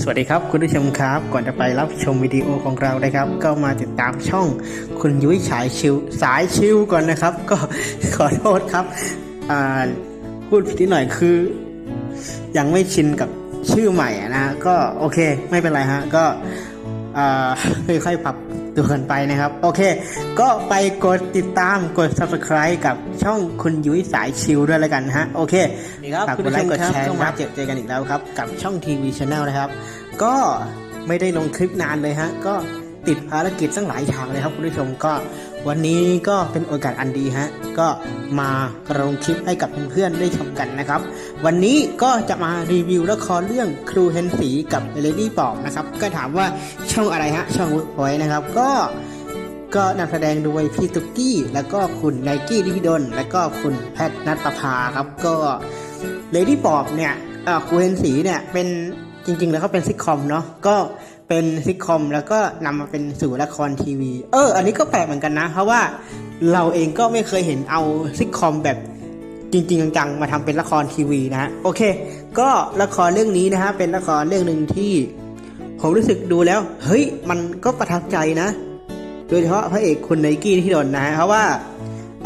สวัสดีครับคุณผู้ชมครับ ก่อนจะไปรับชมวิดีโอของเรานะครับ ก็มาติดตามช่องคุณยุ้ยฉายชิวสายชิวก่อนนะครับ ก็ขอโทษครับพูดผิดนิดหน่อยคือ ยังไม่ชินกับชื่อใหม่นะก็โอเคไม่เป็นไรฮะก็ค่อยๆปรับ ตัวกันไปนะครับ โอเค ก็ไปกดติดตามกด subscribe กับช่องคุณยุ้ยสายชิวด้วยแล้วกันนะฮะ โอเคครับฝากคุณกผู้ดชไลมค์กดครับแชร์ก็ก็มามาเจอเจอกันอีกแล้วครับ กับช่องทีวีช anel นะครับ ก็ไม่ได้ลงคลิปนานเลยฮะ ก็ ติดภารกิจตั้งหลายทางเลยครับคุณผู้ชมก็ วันนี้ก็เป็นโอกาสอันดีฮะก็มาลงคลิปให้กับเพื่อนๆได้ชมกันนะครับ วันนี้ก็จะมารีวิวละครเรื่องครูเฮนสีกับเลดี้ปอบนะครับก็ถามว่าช่องอะไรฮะช่องวิร์กพอยนะครับก็ก็นำแสดงโดยพี่ตุ๊กกี้ แล้วก็คุณไนกี้ลิธิดลแล้วก็คุณแพทนัทประภาครับ ก็เลดี้ปอบเนี่ยครูเฮนสีเนี่ยเป็นจริงๆ แล้วเขาเป็นซิทคอมเนาะก็ เป็นซิทคอมแล้วก็นำมาเป็นสู่ละครทีวี เออ อันนี้ก็แปลกเหมือนกันนะ เพราะว่าเราเองก็ไม่เคยเห็นเอาซิทคอมแบบจริงๆจังๆมาทำเป็นละครทีวีนะฮะโอเค ก็ละครเรื่องนี้นะฮะเป็นละครเรื่องหนึ่งที่ผมรู้สึกดูแล้ว เฮ้ยมันก็ประทับใจนะ โดยเฉพาะพระเอกคุณไนกี้ที่โดนนะฮะเพราะว่า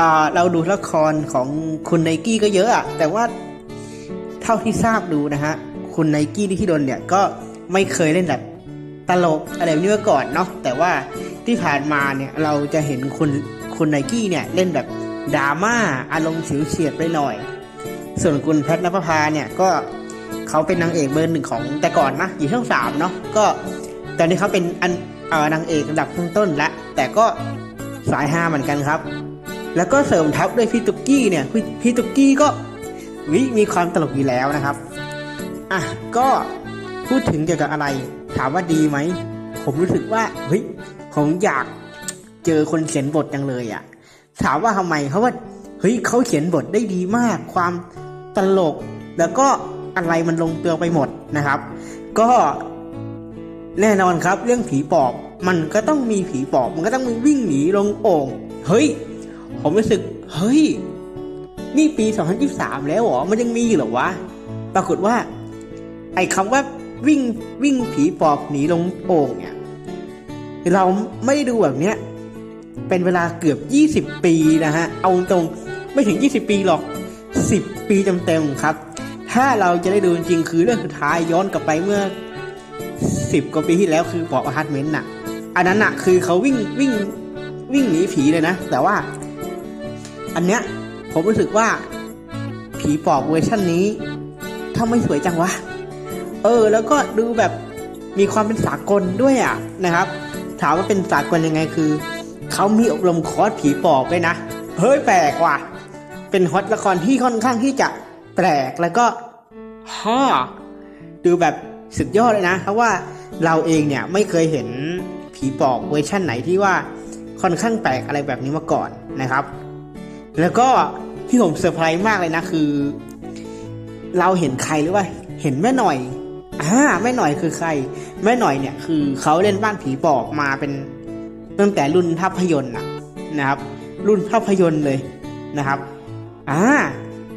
อ่าเราดูละครของคุณไนกี้ก็เยอะอะแต่ว่าเท่าที่ทราบดูนะฮะคุณไนกี้ที่โดนเนี่ยก็ไม่เคยเล่นแบบ ตลกอะไรแบบนี้มาก่อนเนาะแต่ว่าที่ผ่านมาเนี่ยเราจะเห็นคุณคุณไนกี้เนี่ยเล่นแบบดราม่าอารมณ์เฉียวเฉียดไปหน่อย ส่วนคุณแพทนภพาเนี่ยก็เขาเป็นนางเอกเบอร์หนึ่งของแต่ก่อนนะอยู่ช่องสามเนาะก็ตอนนี้เขาเป็นอันเออนางเอกระดับต้นๆล้วแต่ก็สายฮาเหมือนกันครับ แล้วก็เสริมทัพด้วยพี่ตุ๊กกี้เนี่ยพี่พี่ตุ๊กกี้ก็วิมีความตลกอยู่แล้วนะครับอะก็พูดถึงเกี่ยวกับอะไร ถามว่าดีไหม ผมรู้สึกว่าเฮ้ยผมอยากเจอคนเขียนบทจังเลยอะ่ะ ถามว่าทำไมเพราะว่าเฮ้ยเขาเขียนบทได้ดีมาก ความตลก แล้วก็อะไรมันลงตัวไปหมดนะครับ ก็แน่นอนครับ เรื่องผีปอบมันก็ต้องมีผีปอบมันก็ต้องมีวิ่งหนีลงโอ่งเฮ้ย ผมรู้สึก เฮ้ย นี่ปี 2023 แล้วเหรอ มันยังมีอยู่หรอวะ ปรากฏว่า ไอ้คำว่า วิ่งวิ่งผีปอบหนีลงโอ่งเนี่ยเราไม่ได้ดูแบบเนี้ยเป็นเวลาเกือบ 20 ปีนะฮะ เอาตรงไม่ถึง 20 ปีหรอก 10 ปีเต็มๆครับ ถ้าเราจะได้ดูจริงคือเรื่องสุดท้ายย้อนกลับไปเมื่อ 10 กว่าปีที่แล้วคือปอบอพาร์ตเมนต์น่ะ อันนั้นน่ะคือเขาวิ่งวิ่งวิ่งหนีผีเลยนะ แต่ว่า อันเนี้ยผมรู้สึกว่า ผีปอบเวอร์ชันนี้ทำไม่สวยจังวะ เออ แล้วก็ดูแบบมีความเป็นสากลด้วยอะนะครับ ถามว่าเป็นสากลยังไงคือ เขามีอบรมคอร์สผีปอบด้วยนะ เฮ้ยแปลกว่ะ เป็นฮอตละครที่ค่อนข้างที่จะแปลกแล้วก็ฮ่อดูแบบสุดยอดเลยนะ เพราะว่าเราเองเนี่ยไม่เคยเห็นผีปอบเวอร์ชั่นไหนที่ว่าค่อนข้างแปลกอะไรแบบนี้มาก่อนนะครับ แล้วก็ที่ผมเซอร์ไพรส์มากเลยนะคือ เราเห็นใครหรือว่าเห็นแม่หน่อย อ่าแม่หน่อยคือใคร แม่หน่อยเนี่ยคือเขาเล่นบ้านผีปอบมาเป็นตั้งแต่รุ่นภาพยนตร์นะนะครับ รุ่นภาพยนตร์เลยนะครับอ่า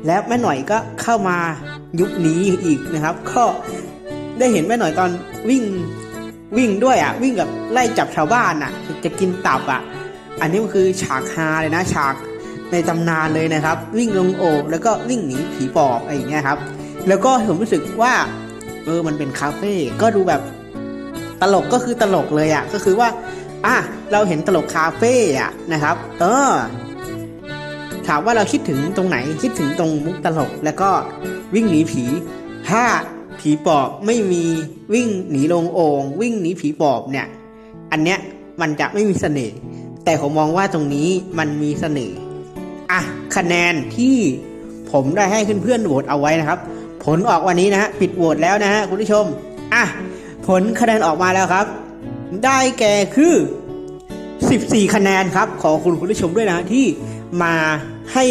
แล้วแม่หน่อยก็เข้ามายุคนี้อีกนะครับ ก็ได้เห็นแม่หน่อยตอนวิ่งวิ่งด้วยอะ วิ่งกับไล่จับชาวบ้านอะ จะกินตับอะ อันนี้มันคือฉากฮาเลยนะฉากในตำนานเลยนะครับ วิ่งลงโอ่งแล้วก็วิ่งหนีผีปอบอะไรอย่างเงี้ยครับ แล้วก็ผมรู้สึกว่า เออมันเป็นคาเฟ่ก็ดูแบบตลกก็คือตลกเลยอะ่ะก็คือว่าอะเราเห็นตลกคาเฟ่อะนะครับ เออ ถามว่าเราคิดถึงตรงไหนคิดถึงตรงมุกตลก แล้วก็วิ่งหนีผีถ้าผีปอบไม่มีวิ่งหนีลงโอ่งวิ่งหนีผีปอบเนี่ย อันเนี้ยมันจะไม่มีเสน่ห์แต่ผมมองว่าตรงนี้มันมีเสน่ห์อะคะแนนที่ผมได้ให้เพื่อนๆโหวตเอาไว้นะครับ ลออกวันนี้นะฮะปิดโหวตแล้วนะฮะคุณผู้ชมอะผลคะแนนออกมาแล้วครับ ได้แก่คือ 14 คะแนนครับ ขอคุณคุณผู้ชมด้วยนะที่มาให้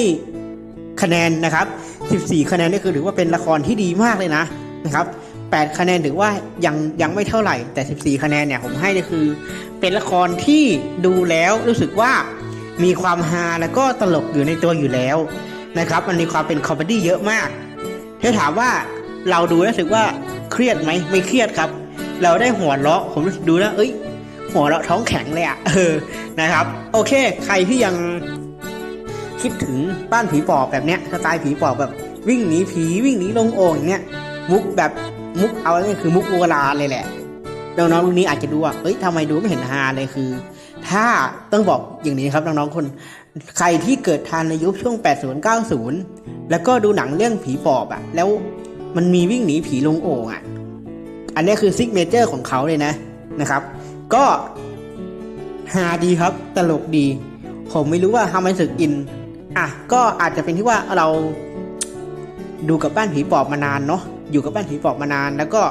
คะแนนนะครับ 14 คะแนนนี่คือถือว่าเป็นละครที่ดีมากเลยนะนะครับ 8 คะแนนถือว่ายังยังไม่เท่าไหร่แต่ 14 คะแนนเนี่ยผมให้นี่คือ เป็นละครที่ดูแล้วรู้สึกว่ามีความฮาแล้วก็ตลกอยู่ในตัวอยู่แล้วนะครับ มันมีความเป็นคอมเมดี้เยอะมาก ถ้าถามว่าเราดูแล้วรู้สึกว่าเครียดไหมไม่เครียดครับ เราได้หัวเราะผมดูแล้วเอ้ย หัวเราะท้องแข็งเลยอะเออนะครับ โอเค ใครที่ยังคิดถึงบ้านผีปอบแบบเนี้ยสไตล์ผีปอบแบบวิ่งหนีผีวิ่งหนีลงโอ่งงเนี้ยมุกแบบมุกเอาง่ายคือมุกโบราณเลยแหละน้องๆรุ่นนี้อาจจะดูว่าเอ้ยทำไมดูไม่เห็นฮาเลยคือ ถ้าต้องบอกอย่างนี้ครับน้องๆคน ใครที่เกิดทันในยุคช่วง 80 90 แล้วก็ดูหนังเรื่องผีปอบอะแล้วมันมีวิ่งหนีผีลงโอ่งอะอันนี้คือซิกเนเจอร์ของเขาเลยนะนะครับ ก็ฮาดีครับ ตลกดี ผมไม่รู้ว่าทำไมสึกอิน อะ ก็อาจจะเป็นที่ว่าเราดูกับบ้านผีปอบมานานเนาะอยู่กับบ้านผีปอบมานาน แล้วก็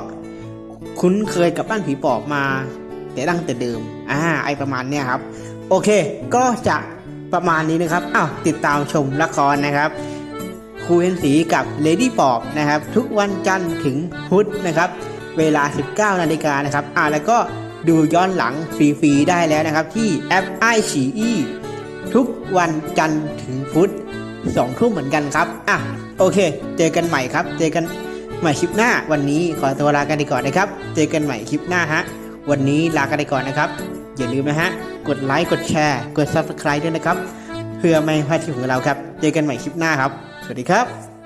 คุ้นเคยกับบ้านผีปอบมา แต่ดั้งแต่เดิม อ่า ไอประมาณเนี้ยครับ โอเค ก็จะ ประมาณนี้นะครับอ้าวติดตามชมละครนะครับครูเห็นสีกับเลดี้ปอบนะครับ ทุกวันจันทร์ถึงพุธนะครับ เวลา 19นาฬิกานะครับอ่าแล้วก็ดูย้อนหลังฟรีๆได้แล้วนะครับ ที่แอปไอฉีอีทุกวันจันทร์ถึงพุธสองทุ่มเหมือนกันครับอะโอเค เจอกันใหม่ครับ เจอกันใหม่คลิปหน้าวันนี้ขอตัวลากันไปก่อนนะครับ เจอกันใหม่คลิปหน้าฮะวันนี้ลากันไปก่อนนะครับ อย่าลืมนะฮะ กดไลค์ กดแชร์ กด subscribe ด้วยนะครับ เพื่อไม่ให้พลาดคลิปของเราครับ เจอกันใหม่คลิปหน้าครับ สวัสดีครับ